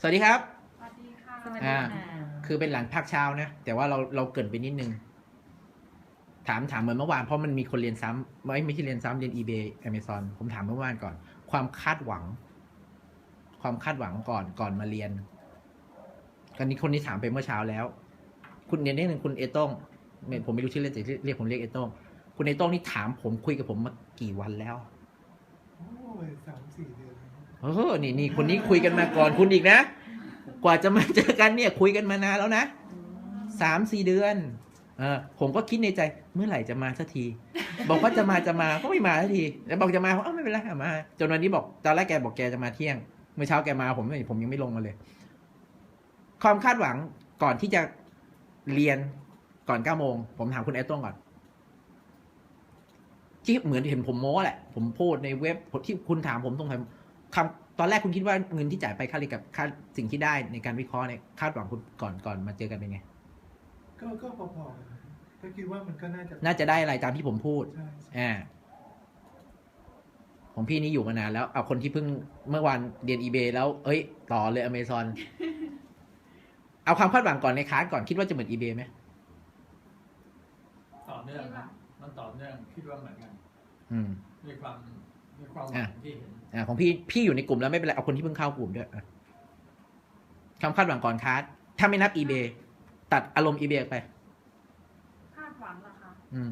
สวัสดีครับ สวัสดีค่ะสวัสดีอ่าค่ะคือเป็นหลังภาคเช้านะ แต่ว่าเราเราเกรินไปนิดนึง ถามถามเหมือนเมื่อวานเพราะมันมีคนเรียนซ้ำไม่ไม่ใช่เรียนซ้ำเรียน eBay Amazon ผมถามเมื่อวานก่อน ความคาดหวัง ความคาดหวังก่อนก่อนมาเรียนกันนี้คนนี้ถามไปเมื่อเช้าแล้ว คุณเรียนนิดนึงคุณเอโต้งไม่ผมไม่รู้ชื่อเล่นแต่เรียกผมเรียกเอโต้งคุณเอโต้งนี่ถามผมคุยกับผมมากี่วันแล้วโอ้ยสามสี่เดือนแล้ว เออนี่นี่คนนี้คุยกันมาก่อนคุณอีกนะ กว่าจะมาเจอกันเนี่ยคุยกันมานานแล้วนะสามสี่เดือนเออผมก็คิดในใจเมื่อไหร่จะมาสักที บอกว่าจะมาจะมาก็ไม่มาสักทีแล้วบอกจะมาเอ้าไม่เป็นไรมาจนวันนี้บอกตอนแรกแกบอกแกจะมาเที่ยงเมื่อเช้าแกมาผมไม่ผมยังไม่ลงมาเลย ความคาดหวังก่อนที่จะเรียนก่อนเก้าโมงผมถามคุณแอตต้งก่อนที่เหมือนเห็นผมโม้แหละ ผมโพูดในเว็บที่คุณถามผมตรงไหน คำตอนแรกคุณคิดว่าเงินที่จ่ายไปค่าเรียนกับค่าสิ่งที่ได้ในการวิเคราะห์เนี่ยคาดหวังคุณก่อนก่อนมาเจอกันเป็นไง ก็ก็พอๆกันนะก็คิดว่ามันก็น่าจะน่าจะได้อะไรตามที่ผมพูดใช่ใช่อ่าของพี่นี่อยู่มานานแล้วเอาคนที่เพิ่งเมื่อวานเรียน eBay แล้ว เอ้ย ต่อเลย Amazon เอาความคาดหวังก่อนในคลาสก่อนคิดว่าจะเหมือน eBay ไหมต่อเนื่องนะมันต่อเนื่องคิดว่าเหมือนกันอืมมีความมีความหวั อะงที่เห็นอ่าของพี่พี่อยู่ในกลุ่มแล้วไม่เป็นไรเอาคนที่เพิ่งเข้ากลุ่มด้วยอะความคาดหวังก่อนคลาสถ้าไม่นับ eBay ตัดอารมณ์ eBay ออกไป คาดหวังเหรอคะอืม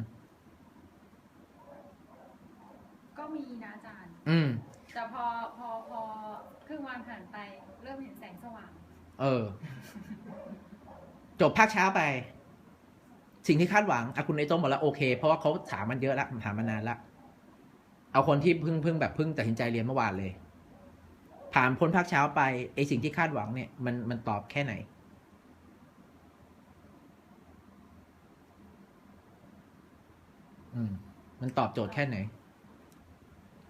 ก็มีนะอาจารย์ อืม แต่พอพอพอครึ่งวันผ่านไปเริ่มเห็นแสงสว่าง เออ จบภาคเช้าไป สิ่งที่คาดหวังอะคุณไอโต้งบอกแล้วโอเค เพราะว่าเขาถามมันเยอะละถามมานานละ เอาคนที่เพิ่งเพิ่งแบบเพิ่งตัดสินใจเรียนเมื่อวานเลย ผ่านพ้นภาคเช้าไปไอสิ่งที่คาดหวังเนี่ยมันมันตอบแค่ไหน อืม มันตอบโจทย์แค่ไหน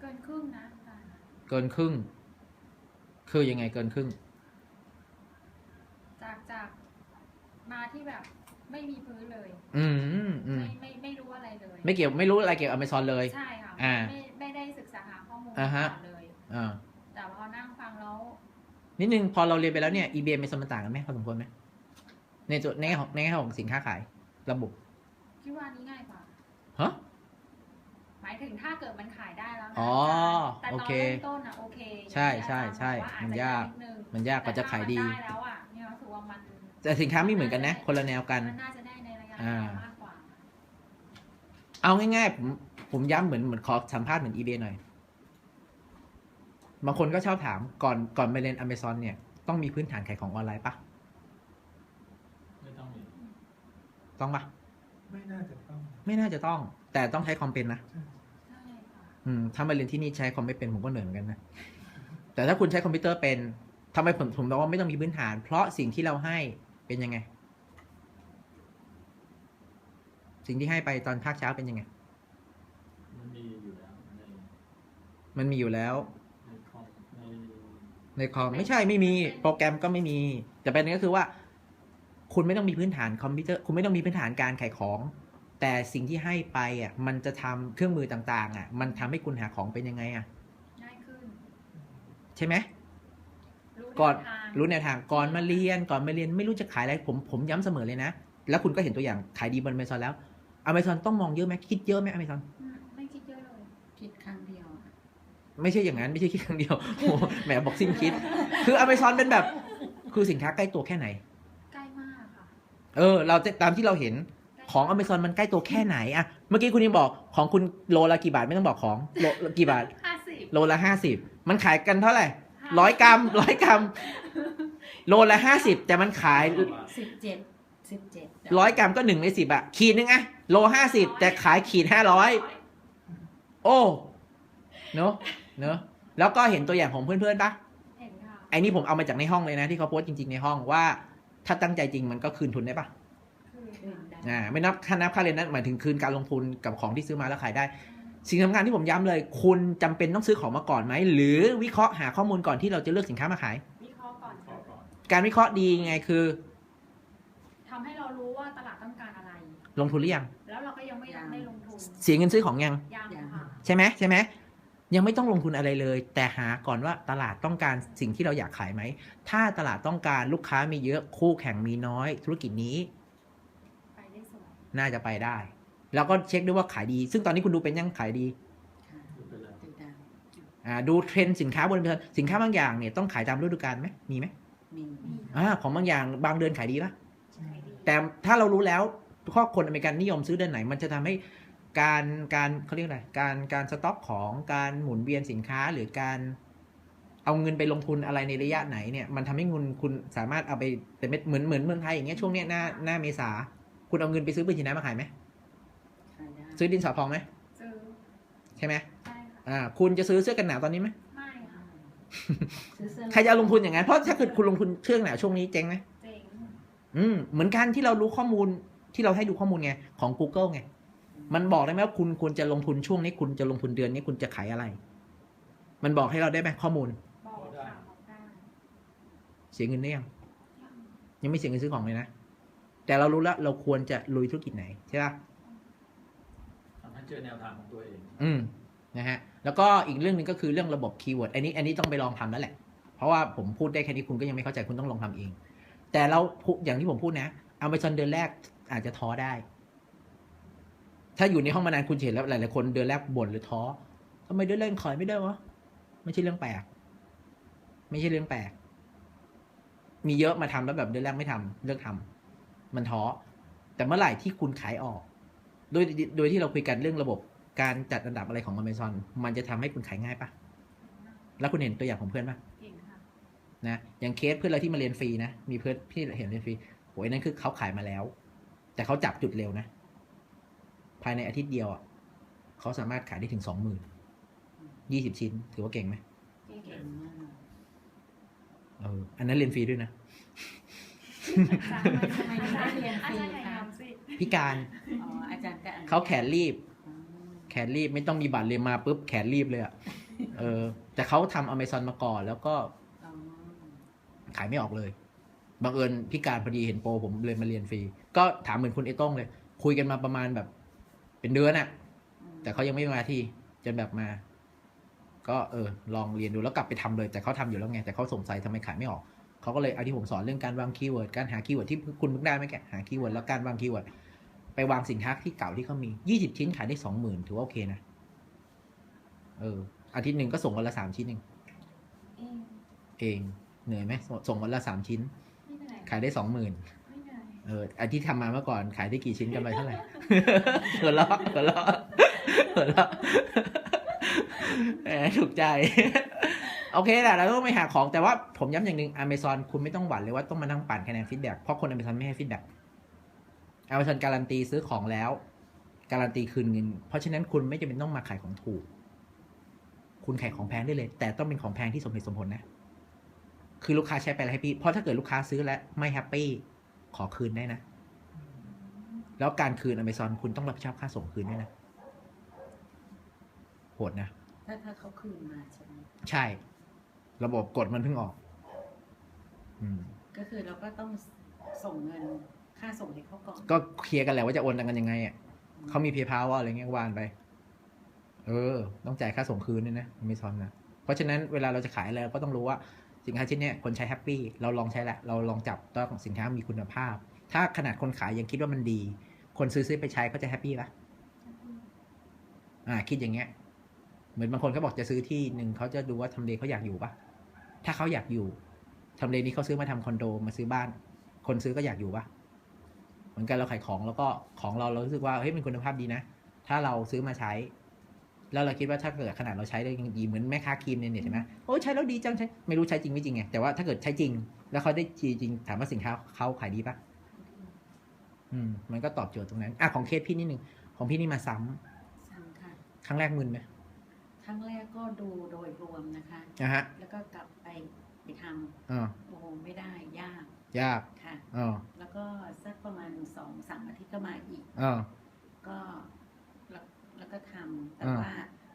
เกินครึ่งนะอาจารย์เกินครึ่ง คือยังไงเกินครึ่ง จากจากมาที่แบบไม่มีพื้นเลย อืมอืม ไม่ไม่ไม่รู้อะไรเลย ไม่เกี่ยวไม่รู้อะไรเกี่ยวกับอเมซอนเลย ใช่ค่ะ อ่า ไม่ อมูลอ่าฮะก่อนเลยอ่าแต่พอนั่งฟังแล้วนิดนึงพอเราเรียนไปแล้วเนี่ย eBay มีสมนต่างกันไหมพอสมควรไหมในจุดในแง่ของในแง่ของสินค้าขาย ระบบคิดว่านี้ง่ายกว่า ฮะ หมายถึงถ้าเกิดมันขายได้แล้วนะอ๋อแต่โอตอนเคเริ่มต้นอะโอเคใช่ใช่ใช่ว่าอาจมันจะยากนิดนึงมันยากกว่าจะขายดี แต่ถ้มันได้แล้วอะเนี่ยรู้สึกว่ามันแต่สินค้าไม่เหมือนกันนะ คนละแนวกัน มันน่าจะได้ในระยะอ่ายาวมากกว่าเอาง่ายๆ ผมผมย้ำเหมือนเหมือนขอสัมภาษณ์เหมือน eBay หน่อย บางคนก็ชอบถามก่อนก่อนไปเรียน Amazon เนี่ยต้องมีพื้นฐานขายของออนไลน์ปะไม่ต้องมีต้องปะไม่น่าจะต้อง ไม่น่าจะต้อง แต่ต้องใช้คอมเป็นนะใช่ใช่ค่ะอืมถ้ามาเรียนที่นี่ใช้คอมไม่เป็นผมก็เหนื่อยเหมือนกันนะแต่ถ้าคุณใช้คอมพิวเตอร์เป็นทำไมผมผมบอกว่าไม่ต้องมีพื้นฐาน เพราะสิ่งที่เราให้เป็นยังไง สิ่งที่ให้ไปตอนภาคเช้าเป็นยังไง มันมีอยู่แล้วในมันมีอยู่แล้วในคอมใน ในคอมไม่ใช่ไม่มีโปรแกรมก็ไม่มี แต่ประเด็นก็คือว่า คุณไม่ต้องมีพื้นฐานคอมพิวเตอร์ คุณไม่ต้องมีพื้นฐานการขายของ แต่สิ่งที่ให้ไปอะมันจะทำเครื่องมือต่างๆ อะ มันทำให้คุณหาของเป็นยังไงอะง่ายขึ้น ใช่ไหมรู้ก่อนแนวทางรู้แนวทางก่อนมาเรียนก่อนมาเรียนไม่รู้จะขายอะไรผมผมย้ำเสมอเลยนะ แล้วคุณก็เห็นตัวอย่างขายดีบนอเมซอนแล้วอเมซอนต้องมองเยอะไหมคิดเยอะไหมอเมซอนอืมไม่คิดเยอะเลยคิดครั้งเดียวอะ ไม่ใช่อย่างนั้นไม่ใช่คิดครั้งเดียวโอ้โหแหมบอกสิ้นคิด คืออเมซอนเป็นแบบ คือสินค้าใกล้ตัวแค่ไหน ใกล้มากค่ะ เออ เราจะตามที่เราเห็นของอเมซอนมันใกล้ตัวแค่ไหนอะเมื่อกี้คุณยังบอกของคุณโลละกี่บาทไม่ต้องบอกของโลละกี่บาทห้าสิบโลละห้าสิบมันขายกันเท่าไหร่ร้อยกรัมร้อยกรัม โลละห้าสิบแต่มันขายสิบเจ็ดสิบเจ็ดร้อยกรัมก็หนึ่งในสิบอะขีดนึงอะโลห้าสิบแต่ขายขีดห้าร้อยโอ้เนอะ เนอะแล้วก็เห็นตัวอย่างของเพื่อนๆปะเห็นค่ะไอ้นี่ผมเอามาจากในห้องเลยนะที่เขาโพสต์จริงๆในห้องว่า ถ้าตั้งใจจริงมันก็คืนทุนได้ปะคือขึ้นได้อ่าไม่นับค่านับค่าเรียนนั้นหมายถึงคืนการลงทุนกับของที่ซื้อมาแล้วขายได้ สิ่งสำคัญที่ผมย้ำเลย คุณจำเป็นต้องซื้อของมาก่อนไหมหรือวิเคราะห์หาข้อมูลก่อนที่เราจะเลือกสินค้ามาขาย วิเคราะห์ก่อนข้อก่อนการวิเคราะห์ดีไงคือ ทำให้เรารู้ว่าตลาดต้องการอะไร ลงทุนหรือยังแล้วเราก็ยังไม่ได้ลงทุนเสียเงินซื้อของยัง ยังค่ะ ใช่ไหมใช่ไหม ยังไม่ต้องลงทุนอะไรเลย แต่หาก่อนว่าตลาดต้องการสิ่งที่เราอยากขายไหม ถ้าตลาดต้องการลูกค้ามีเยอะคู่แข่งมีน้อย ธุรกิจนี้ไปได้สวยน่าจะไปได้ แล้วก็เช็คด้วยว่าขายดี ซึ่งตอนนี้คุณดูเป็นยังขายดีค่ะดูไปแล้วดูได้อ่าดูเทรนด์สินค้าบนสินค้าบางอย่างเนี่ยต้องขายตามฤดูกาลไหมมีไหมมีมีอ่าของบางอย่างบางเดือนขายดีปะใช่ดีแต่ถ้าเรารู้แล้วข้อคนอเมริกันนิยมซื้อเดือนไหน มันจะทำให้ การการเขาเรียกอะไรการการสต็อกของการหมุนเวียนสินค้าหรือการเอาเงินไปลงทุนอะไรในระยะไหนเนี่ยมันทำให้เงินคุณสามารถเอาไปแต่เม็ดเหมือนเหมือนเมืองไทยอย่างเงี้ยช่วงเนี้ยหน้าหน้าเมษา คุณเอาเงินไปซื้อปืนฉีดน้ำมาขายไหมขายได้ซื้อดินสอพองไหมซื้อใช่ไหมใช่ค่ะอ่าคุณจะซื้อเสื้อกันหนาวตอนนี้ไหมไม่ค่ะซื้อเสื้อใครจะเอาลงทุนอย่างนั้นเพราะถ้าเกิดคุณลงทุนเชื่อกันหนาวช่วงนี้เจ๊งไหมเจ๋งอืมเหมือนกันที่เรารู้ข้อมูลที่เราให้ดูข้อมูลไงของ Google ไง มันบอกได้ไหมว่าคุณควรจะลงทุนช่วงนี้ คุณจะลงทุนเดือนนี้คุณจะขายอะไร มันบอกให้เราได้ไหมข้อมูลบอกค่ะบอกได้เสียเงินได้ยัง ยังไม่เสียเงินซื้อของเลยนะ แต่เรารู้แล้วเราควรจะลุยธุรกิจไหนใช่ปะทำให้เจอแนวทางของตัวเอง อืมนะฮะ แล้วก็อีกเรื่องหนึ่งก็คือเรื่องระบบคีย์เวิร์ด อันนี้ อันนี้ต้องไปลองทำแล้วแหละ เพราะว่าผมพูดได้แค่นี้คุณก็ยังไม่เข้าใจคุณต้องลองทำเอง แต่เราพูอย่างที่ผมพูดนะ เอาไปจนเดือนแรกอาจจะท้อได้ ถ้าอยู่ในห้องมานานคุณจะเห็นแล้วหลายๆคนเดือนแรกบ่นหรือท้อทำไมเดือนแรกขายไม่ได้วะไม่ใช่เรื่องแปลก ไม่ใช่เรื่องแปลก มีเยอะมาทำแล้วแบบเดือนแรกไม่ทำเลิกทำมันท้อแต่เมื่อไหร่ที่คุณขายออก โดยโดยที่เราคุยกันเรื่องระบบการจัดอันดับอะไรของ Amazon มันจะทำให้คุณขายง่ายปะแล้วคุณเห็นตัวอย่างของเพื่อนปะเก่งค่ะนะอย่างเคสเพื่อนเราที่มาเรียนฟรีนะมีเพื่อนพี่เห็นเรียนฟรีโอ้ยนั่นคือเขาขายมาแล้ว แต่เขาจับจุดเร็วนะภายในอาทิตย์เดียวอะเขาสามารถขายได้ถึงสองหมื่นยี่สิบชิ้น ถือว่าเก่งไหมเก่งเก่งมากเอออันนั้นเรียนฟรีด้วยนะทำไมถึงได้เรียนฟรีคะพิการอ๋ออาจารย์ก็อนุญตเขาแขนรีบอ๋อแขนรีบไม่ต้องมีบัตรเรียนมาปุ๊บแขนรีบเลยอะเออ แต่เขาทำอเมซอนมาก่อนแล้วก็อ๋อขายไม่ออกเลยบังเอิญพิการพอดีเห็นโปรผมเลยมาเรียนฟรี ก็ถามเหมือนคุณเอต้องเลย คุยกันมาประมาณแบบ เป็นเดือนอะอืมแต่เขายังไม่มาที่จนแบบมา ก็เออ ลองเรียนดูแล้วกลับไปทำเลย แต่เขาทำอยู่แล้วไงแต่เขาสงสัยทำไมขายไม่ออกเขาก็เลยเอาที่ผมสอนเรื่องการวางคีย์เวิร์ดการหาคีย์เวิร์ดที่คุณเพิ่งได้ไหมแกหาคีย์เวิร์ดแล้วการวางคีย์เวิร์ดไปวางสินค้าที่เก่าที่เขามียี่สิบชิ้นขายได้สองหมื่นถือว่าโอเคนะเอออาทิตย์หนึ่งก็ส่งวันละสามชิ้นเองเองเองเหนื่อยไหมสส่งวันละสามชิ้นไม่เหนื่อยขายได้สองหมื่นไม่ เหนื่อยเอออันที่ทำมาเมื่อก่อนขายได้กี่ชิ้นกันไปเท่าไหร่หัวเราะหัวเราะหัวเราะแหมถูกใจ โอเคแหละเราต้องไปหาของแต่ว่าผมย้ำอย่างหนึ่ง Amazon คุณไม่ต้องหวั่นเลยว่าต้องมานั่งปั่นคะแนนฟีดแบ็กเพราะคน Amazon ไม่ให้ฟีดแบ็ก Amazon การันตีซื้อของแล้ว การันตีคืนเงิน เพราะฉะนั้นคุณไม่จำเป็นต้องมาขายของถูก คุณขายของแพงได้เลย แต่ต้องเป็นของแพงที่สมเหตุสมผลนะ คือลูกค้าใช้ไปแล้วแฮปปี้เพราะถ้าเกิดลูกค้าซื้อแล้วไม่แฮปปี้ ขอคืนได้นะ แล้วการคืน Amazon คุณต้องรับผิดชอบค่าส่งคืนด้วยนะ โหดนะ ถ้าถ้าเขาคืนมาใช่ไหมใช่ ระบบกฎมันเพิ่งออก อืม ก็คือเราก็ต้องส่งเงินค่าส่งให้เขาก่อน ก็เคลียร์กันแหละว่าจะโอนตังกันยังไงอะเขามีเพย์พาว่าอะไรเงี้ยวานไป เออ ต้องจ่ายค่าส่งคืนด้วยนะ Amazon นะ เพราะฉะนั้นเวลาเราจะขายอะไรเราก็ต้องรู้ว่า สินค้าชิ้นนี้คนใช้แฮปปี้เราลองใช้แหละเราลองจับต้องสินค้ามีคุณภาพ ถ้าขนาดคนขายยังคิดว่ามันดี คนซื้อซื้อไปใช้เขาจะแฮปปี้ปะอ่าคิดอย่างเงี้ย เหมือนบางคนเขาบอกจะซื้อที่หนึ่งเขาจะดูว่าทำเลเขาอยากอยู่ปะถ้าเขาอยากอยู่ทำเลนี้เขาซื้อมาทำคอนโดมาซื้อบ้าน คนซื้อก็อยากอยู่ปะเหมือนกันเราขายของแล้วก็ของเราเรารู้สึกว่าเฮ้ยมันคุณภาพดีนะ ถ้าเราซื้อมาใช้ แล้วเราคิดว่าถ้าเกิดขนาดเราใช้ได้ยังดีเหมือนแม่ค้าครีมเนี่ยเห็นไหมโอ้ยใช้แล้วดีจังใช้ไม่รู้ใช้จริงไม่จริงไงแต่ว่าถ้าเกิดใช้จริง แล้วเขาได้จริงจริงถามว่าสินค้าเขาขายดีปะอืมมันก็ตอบโจทย์ตรงนั้นอะของเคสพี่นิดนึงของพี่นี่มาซ้ำซ้ำค่ะครั้งแรกมึนไหมครั้งแรกก็ดูโดยรวมนะคะนะฮะแล้วก็กลับไปไปทอ๋อำโอ้โหไม่ได้ยาก ยากค่ะอ๋อแล้วก็สักประมาณสองสามอาทิตย์ก็มาอีกอ๋อ ก็แล้วแล้วก็ทำ แต่อ่า ว่า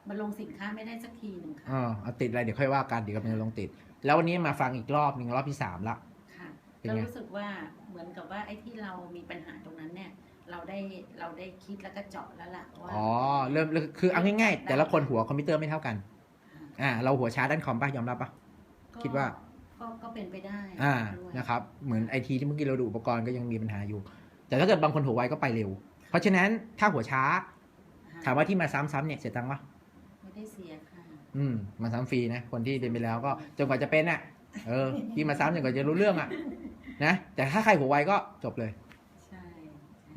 มันลงสินค้าไม่ได้สักทีหนึ่งค่ะอ๋อเอาติดอะไรเดี๋ยวค่อยว่ากันเดี๋ยวกำลังลงติด แล้ววันนี้มาฟังอีกรอบหนึ่งรอบที่สามละ ค่ะเป็นก็ไงรู้สึกว่าเหมือนกับว่าไอ้ที่เรามีปัญหาตรงนั้นเนี่ย เราได้เราได้คิดแล้วก็เจาะแล้วล่ะว่าอ๋อเริ่มเริ่มคือเอาง่ายๆ แต่ละคนหัวคอมพิวเตอร์ไม่เท่ากันอ่าเราหัวช้าด้านคอมป่ะยอมรับป่ะ ก็คิดว่า ก็ก็เป็นไปได้อ่าด้วยนะครับเหมือนไอทีที่เมื่อกี้เราดูอุปกรณ์ก็ยังมีปัญหาอยู่ แต่ถ้าเกิดบางคนหัวไวก็ไปเร็ว เพราะฉะนั้นถ้าหัวช้า ถามว่าที่มาซ้ำๆเนี่ยเสียตังค์ปะไม่ได้เสียค่ะ อืมมาซ้ำฟรีนะคนที่เรียนไปแล้วก็จนกว่าจะเป็นอะ เออที่มาซ้ำจนกว่าจะรู้เรื่องอะ นะแต่ถ้าใครหัวไวก็จบเลย ใช่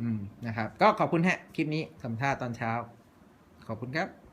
อืมนะครับ ก็ขอบคุณฮะคลิปนี้สัมภาษณ์ตอนเช้า ขอบคุณครับ